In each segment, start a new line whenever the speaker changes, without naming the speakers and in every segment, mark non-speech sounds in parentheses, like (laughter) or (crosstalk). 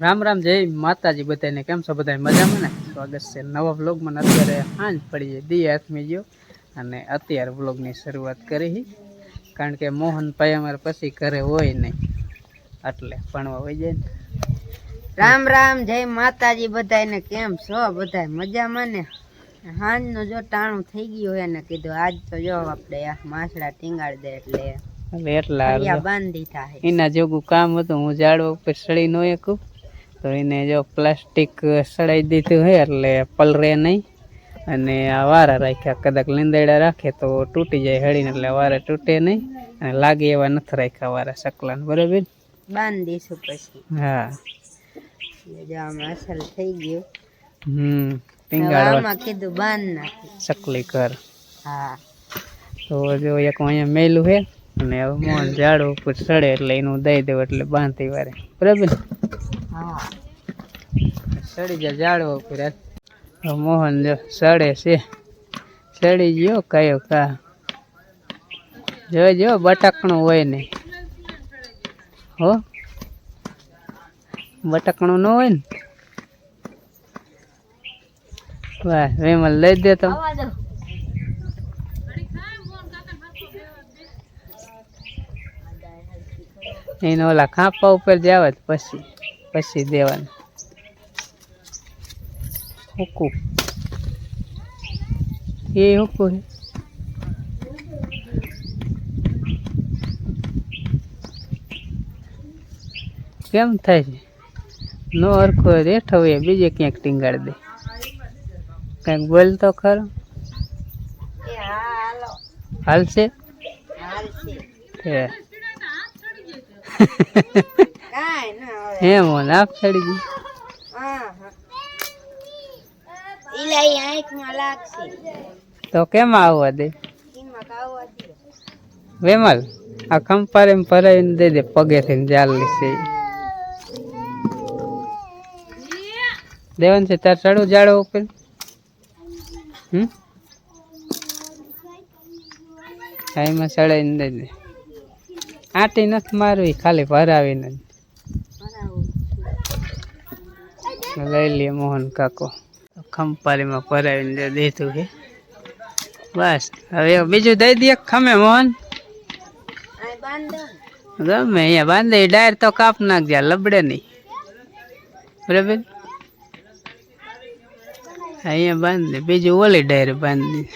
રામ રામ જય માતાજી બધાને. કેમ છો બધા મજામાં ને? સ્વાગત છે નવા વ્લોગમાં. અત્યારે સાંજ પડી જાય દી હાથમી ગયો અને અત્યારે વ્લોગની શરૂઆત કરી. કારણ કે મોહનભાઈ અમારે પછી ઘરે હોય નહીં. એટલે ભણવા હોય જાય ને.
રામ રામ જય માતાજી બધાને કેમ છો બધા મજામાં ને? હાંજનું જો ટાણું થઈ ગયું હોય ને કીધું આજ તો જો આપણે આ માછડા ટીંગાડી દે એટલે
એટલે એટલા
બાંધી થાય.
એના જેવું કામ હતું. હું ઝાડવા ઉપર સળી નો એકું. તો એને જો પ્લાસ્ટિક સડાઈ દીધું હોય એટલે પલરે નહીં. અને આ વારા રાખ્યા કદાચ લીંદડા રાખે તો તૂટી જાય હળીને એટલે વારા તૂટે નહીં. અને લાગે એવા નથી રાખ્યા વારા સકલાને બરાબર?
બાંધી દઈશું પછી.
હા.
આમાં થઈ ગયું.
હમ
હવે કીધું બાંધ નાખી.
સકલી કર
હા.
તો જો એક અહીંયા મેલું છે અને મોન ઝાડ ઉપર સડે એટલે એનું દઈ દેવું એટલે બાંધી વારે. બરાબર?
હા
સડી જાય જાડવો પૂરા. મોહન જો સડે છે. સડી ગયો કયો કા? જોજો બટકણું હોય ને. હો? બટકણું ન હોય ને? વાહ, વિમલ લઈ દે તો. એને ઓલા ખાંપા ઉપર જાવ પછી. પછી દેવાનું. હુકું. એ હુકું કેમ થાય છે? નો અરખો રેઠો એ બીજે ક્યાંક ટીંગાડી દે. કંઈક બોલ તો ખરો. હાલશે?
હાલશે.
હે મોન આપ ચડી ગઈ
ઇલાઈ આંખમાં લાગશે.
તો કેમ આવવા દે?
એમાં દે?
વેમલ આ કંપારે ભરાઈને દે દે પગે થઈને જાલ છે દેવન છે તાર ચડવું જાડો ઉપર? હમ? એમાં ચડાઈને દઈ દે. આટી નથી મારવી ખાલી ભરાવીને જ. લઈ લઈએ મોહન કાકો. ખંપારીમાં ભરાવીને દીધું છે. બસ, હવે બીજું દઈ દે ખમે મોહન. ગમે, અહીંયા બાંધે ડાયર તો કાપ નાખજે લબડે નહીં. બરાબર? અહીંયા બાંધી દે બીજું ઓલી ડાયર બાંધી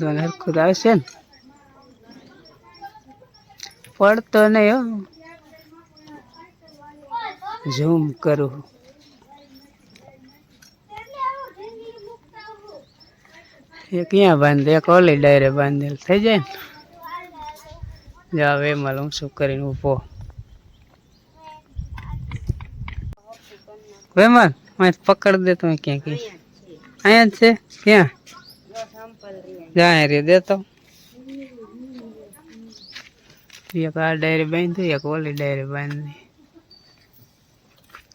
દે ને હરખું આવશે ને. પડતો નહીં હો. ઝૂમ કરું. એ ક્યાં બાંધે? એક ઓલી ડાયરે બાંધેલ. થઈ જાય ને? જાવ એમાં હું શું કરીને ઊભો? વેમલ મેં પકડ દે તમે ક્યાં ક્યાં અહીંયા જ છે? ક્યાં?
જાય. રે
દેતો એક આ ડાયરી બાંધી એક ઓલી ડાયરી બાંધી.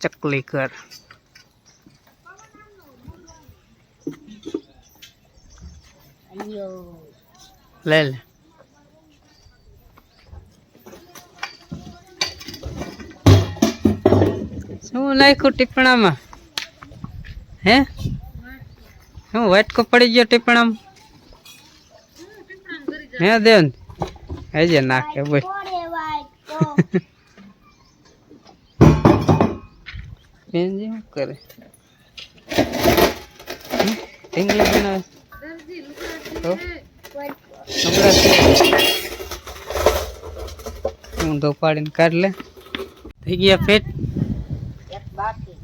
ચકલી કર લે લે. શું નાખ્યું ટીપણામાં? હે? શું વાટકો પડી ગયો ટીપણામાં? હે દેવ હજે નાખે બોલ બેનજી શું કરે? ઢીંગલી બનાવે તો ઊંધો પાડીને કાઢ લે થઈ ગયા
બાકી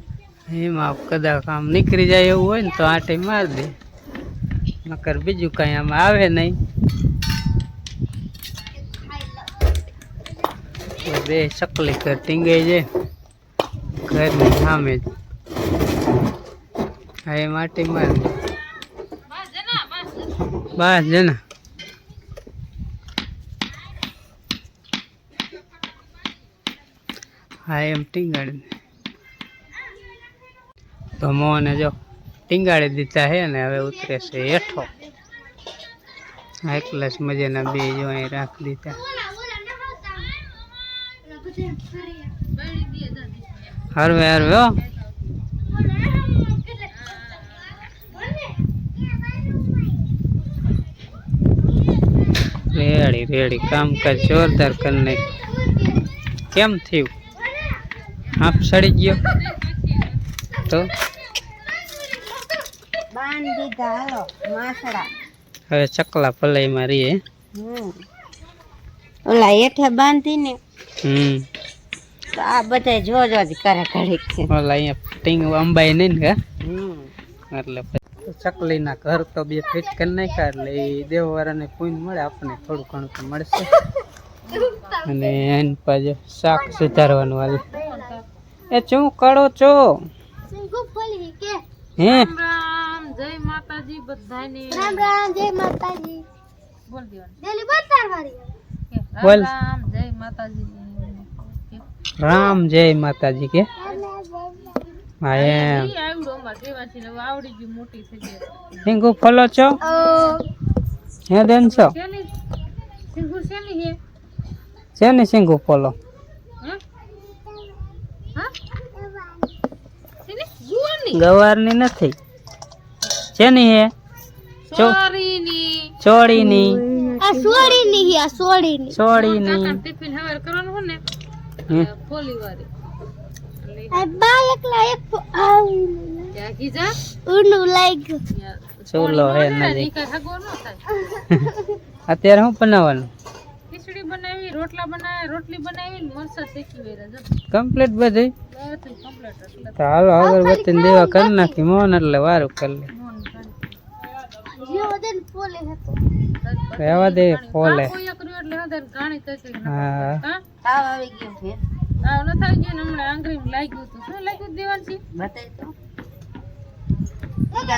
એમાં કદાચ આમ નીકળી જાય એવું હોય ને તો આંટી માર દે નકર બીજું કઈ આમાં આવે નહીં બે ચકલી કર ટીંગાઈ છે. ઘરની સામે જ. હા, એ માટી માર બસ જના. હા, એમ ટીંગાડી તો મોને જો ટીંગાડી દીધા હે ને, હવે ઉતરે છે હેઠો. હાઈ ક્લાસ મજાના બે જો અહીં રાખી દીધા. હરવે હરવે રેડી રેડી. કામકાજ જોરદાર કરી નાખ્યું કેમ થયું? હાફ સડી ગયો? તો? હવે ચકલા પલાઈ મારીએ
હમ. ઓલા હેઠે બાંધીને
હમ.
તો આ બધા જો જો જ કરે ઘડીક. છે
ઓલા અહીંયા ટીંગ અંબાઈ નહીં ને કા
હમ.
એટલે ચકલીના ઘર તો બે ફિટ કરી નાખ્યા એટલે એ દેવવાળાને પૂન મળે આપણને થોડું ઘણું તો મળશે. અને એની પાછું શાક સુધારવાનું હાલ. એ શું કરો છો? હે?
રામ જય માતાજી બધાને. રામ રામ જય માતાજી. બોલ દેવાનું.
બોલ.
રામ જય માતાજી.
રામ જય માતાજી કે? હા એમ. સિંગુ ફોલો છો? હે દેન છો? છે ને સિંગુ ફોલો? ગવારની નથી. છે ને હે? ચો
સોરીની.
ચોળીની.
આ સોડી ની આ સોડીની
ચોળીની
ટિફિન હવાર કરવાનું હોય ને ફોલી વાળી. બા એકલા એક ત્યાં કીજા ઉનું લાગ્યું
ચૂલો હે
ન (laughs)
અત્યારે હું બનાવવાનું?
ખીચડી બનાવી રોટલા બનાવ્યા રોટલી બનાવી મરસા શેકી વેરા
કમ્પ્લીટ બધી
કમ્પ્લીટ
હાલો અગરબત્તી દેવા કરી નાખી મોન એટલે વારું કરી લે.
મોન જીઓ વદન ફોલે હતો.
રહેવા દે ફોલે.
કોઈ કર્યું એટલે હદર ગાણી તકલીફ
હા.
હા? તાવ આવી ગયો છે તાવ ન થઈ ગયો ને હમણાં આંગળી લાગ્યું હતું. શું લાગ્યું દેવાનસી બતાય તો.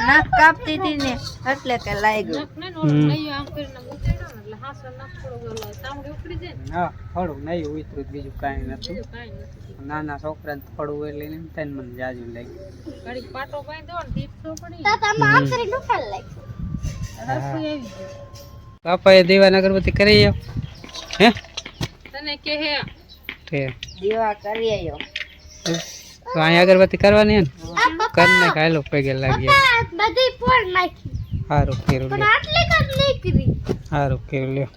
નાક કાપતી હતી ને એટલે કે લાગ્યું.
હમ.
આમ કરીને એટલે હાસો નાક થોડો જાય
હા નહીં ઉતરું બીજું કાંઈ નતું.
બીજું કાંઈ નથી.
નાના છોકરાને થોડું એટલે ને મને જાજુ લાગ્યું.
પાટો બાંધ્યો ને ટીપ તો પડી રસોઈ આવી ગઈ.
પાપાએ દીવાન અગરબત્તી કરી આવ્યો હે?
તને કે હે?
તે.
દેવા કરી આવ્યો
તો અહીંયા અગરબત્તી કરવાની હે ને? કર ને ખાયલો પગે લાગી.
બધી ફોડ નાખી.
સારું કર્યું લ્યો.
આટલી નહીં કરી
સારું કર્યું લ્યો.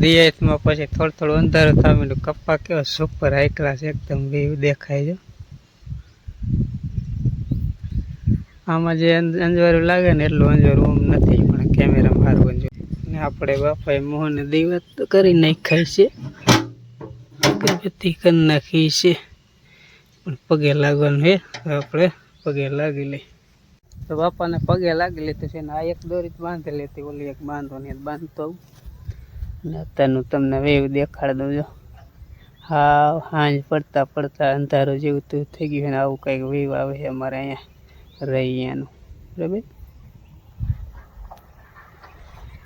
દિયાતમાં પછી થોડું થોડું અંધારું થામેલું કપ્પા કેવો સુપર હાઈ ક્લાસ એકદમ વ્યૂ દેખાય છે. આમાં જે અંજવારું અંજવાળું લાગે ને એટલું અંજવારું આમ નથી પણ કેમેરામાં સારું અંજવાળું ને આપણે બાપાએ મોહને દીવત તો કરી નાખાય છે. અગરબત્તી કરી નાખી છે. પણ પગે લાગવાનું હે, આપણે પગે લાગી લઈ તો બાપાને પગે લાગી લીધું છે ને આ એક દોરી બાંધી લેતી ઓલી એક બાંધવાની બાંધતો ને અત્યારનું તમને વેવ દેખાડ દઉં જો. હા હાંજ પડતા પડતા અંધારું જેવું થઈ ગયું ને આવું કંઈક વેવ આવે છે અમારે અહીંયા રહી અહીંયાનું બરાબર?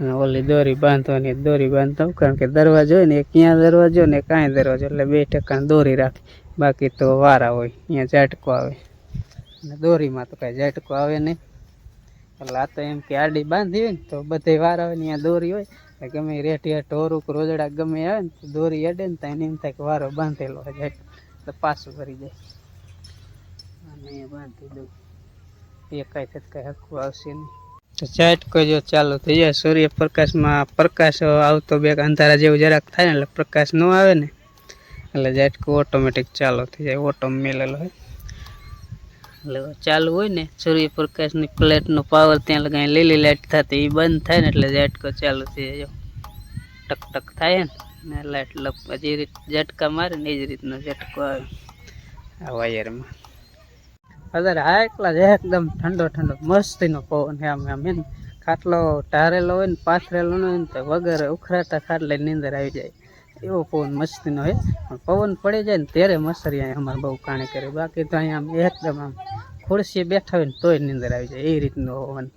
અને ઓલી દોરી બાંધવાની, દોરી બાંધતા કારણ કે દરવાજો હોય ને, એક ત્યાં દરવાજો ને કાંઈ દરવાજો, એટલે બે ટકા દોરી રાખી. બાકી તો વારા હોય, અહીંયા ઝાટકો આવે. અને દોરીમાં તો કાંઈ ઝાટકો આવે નહીં. એટલે આ તો એમ કે આડી બાંધી હોય ને, તો બધે વાર હોય ને, અહીંયા દોરી હોય. એટલે ગમે રેઠિયા ઢોરું કે રોજડા ગમે આવે ને, તો દોરી અડે ને, તો એને એમ થાય કે વારો બાંધેલો હોય એટલે પાછું કરી જાય અને બાંધી દઉં. એ કાંઈ થત કાંઈ હરખું આવશે નહીં. તો કરજો ચાલુ થઈ જાય, સૂર્યપ્રકાશમાં પ્રકાશ આવતો બે અંધારા જેવું જરાક થાય ને એટલે પ્રકાશ ન આવે ને, એટલે ઝાટકું ઓટોમેટિક ચાલુ થઈ જાય ઓટો મેલેલો હોય. એટલે ચાલુ હોય ને, સૂર્યપ્રકાશની પ્લેટનો પાવર ત્યાં લગાવી લીલી લાઈટ થતી એ બંધ થાય ને એટલે ઝાટકો ચાલુ થઈ જાય. ટક ટક થાય ને લાઈટ લપ જે રીત ઝટકા મારે ને, એ જ રીતનો ઝટકો આવે. આ વાયરમાં અત્યારે આ એકલા જ એકદમ ઠંડો ઠંડો મસ્તીનો પવન છે આમ આમ એને ખાટલો ટારેલો હોય ને પાથરેલો હોય ને તો વગર ઉખરાટા ખાટલે નીંદર આવી જાય. એવો પવન મસ્તીનો હોય પણ પવન પડી જાય ને ત્યારે મસરી અહીંયા અમારે બહુ કાણી કરે. બાકી તો અહીંયા આમ એકદમ આમ ખુરશી બેઠા હોય ને તોય નીંદર આવી જાય. એ રીતનો પવન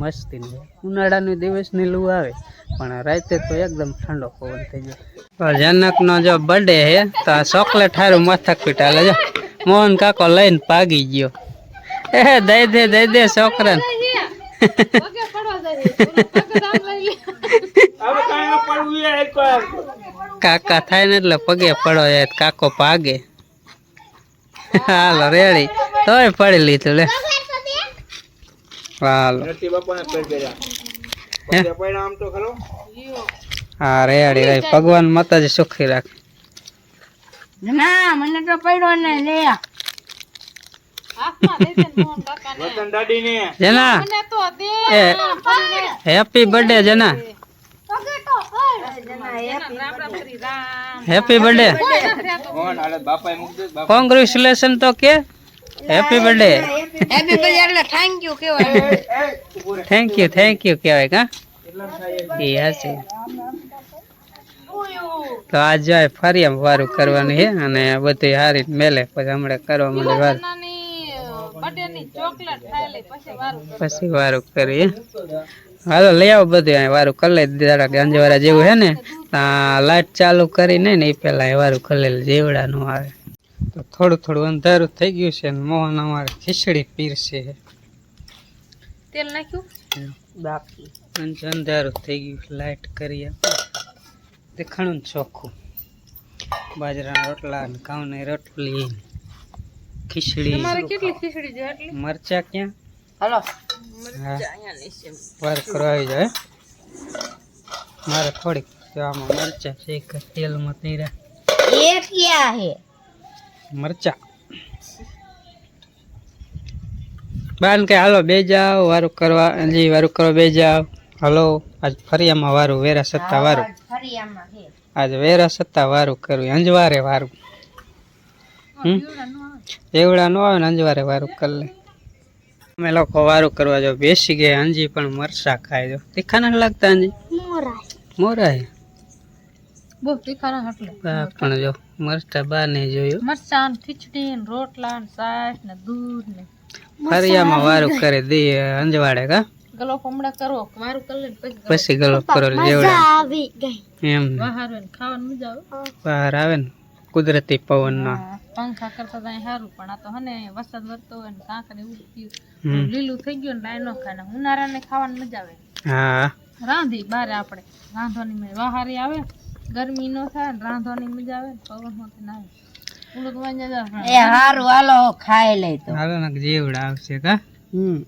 મસ્તીનો હોય ઉનાળાનો દિવસની લૂ આવે, પણ રાતે તો એકદમ ઠંડો પવન થઈ જાય. જનકનો જો બર્થડે હે તો આ ચોકલેટ હારું મથક પીટાલે જો. મોહન કાકો લઈને પાગી ગયો. એ દઈ દે દઈ દે છોકરાને. કાકા થાય ને એટલે પગે પડો જાય કાકો ભાગે. હાલો રેડી. તોય પડી લીધું લે. હાલો. હા? રેડી રે ભગવાન માતાજી સુખી રાખે.
ના મને તો પડ્યો ને લે.
Jana happy birthday Jana. Happy birthday congratulation તો કે. હેપી બર્થડે
હેપી બર્થડે એટલે થેન્ક યુ કહેવાય.
થેન્ક યુ થેન્ક યુ કહેવાય કા? એ હશે. તો આ જાય ફરી આમ વારું કરવાનું છે અને બધું હારી મેલે. પછી હમણાં કરવા માંડે વારું. પછી વારું કરીએ. હાલો લઈ આવો બધું અહીં વારું કરી લઈ જરાક ગાંજવાળા જેવું છે ને લાઈટ ચાલુ કરી ને એ પેલા વારું કરી લે જેવડાનું આવે. તો થોડું થોડું અંધારું થઈ ગયું છે ને મોહન અમારે ખીચડી પીરશે
તેલ નાખ્યું? બાકી
અંધારું થઈ ગયું લાઈટ કરીએ દેખાણું ને ચોખ્ખું. બાજરાના રોટલા ઘઉંની રોટલી ખીચડી. મરચા ક્યાં?
હલો.
વાર કરવા આવી જાય મારે થોડીક તો આમાં મરચા છે એક તેલમાં તૈરા.
એ ક્યાં હે
મરચા. બાન કે હાલો બે જાઓ વારું કરવા હજી વારું કરવા બે જાઓ. હાલો આજ ફરિયામાં વારું વેરા સત્તા વારું.
હે
આજ વેરા સત્તા વારું કરવું અંજવારે વારું. હમ? એવડા નો આવે. ને અંજવારે વારું કરી લે. અમે લોકો વારું કરવા જો બેસી ગયા અંજી પણ મરસા ખાય જો. તીખા નથી લાગતા અંજી મોરાય.
બહુ તીખા ના એટલે
પણ જો મરચા બા ને જોયું.
મરચાં ખીચડી ને રોટલા ને સાસ ને દૂધ ને
ફરિયામાં વારું કરે દે અંજવાડે કા?
ગલો પમડા કરો મારું કરી લે પછી
ગલો કરો જેવડા
આવી ગઈ.
એમ.
બહાર આવે ખાવાનું મજા આવે.
બહાર આવે ને કુદરતી પવન નો
પંખા કરતા તો સારું પણ આ તો હને વરસાદ વરતો હોય ને કાંકરે એવું થયું. લીલું થઈ ગયું ને લાઈનો ખાને ખાય ને. ખાવાની મજા આવે.
હા.
રાંધી બારે આપણે. રાંધવાની મેં વહારી આવે ગરમી નો થાય ને રાંધવાની મજા આવે પવન હોતી ના આવે. એ હારું હાલો ખાઈ લઈ
હાલો ને જેવડા આવશે કા?
હમ.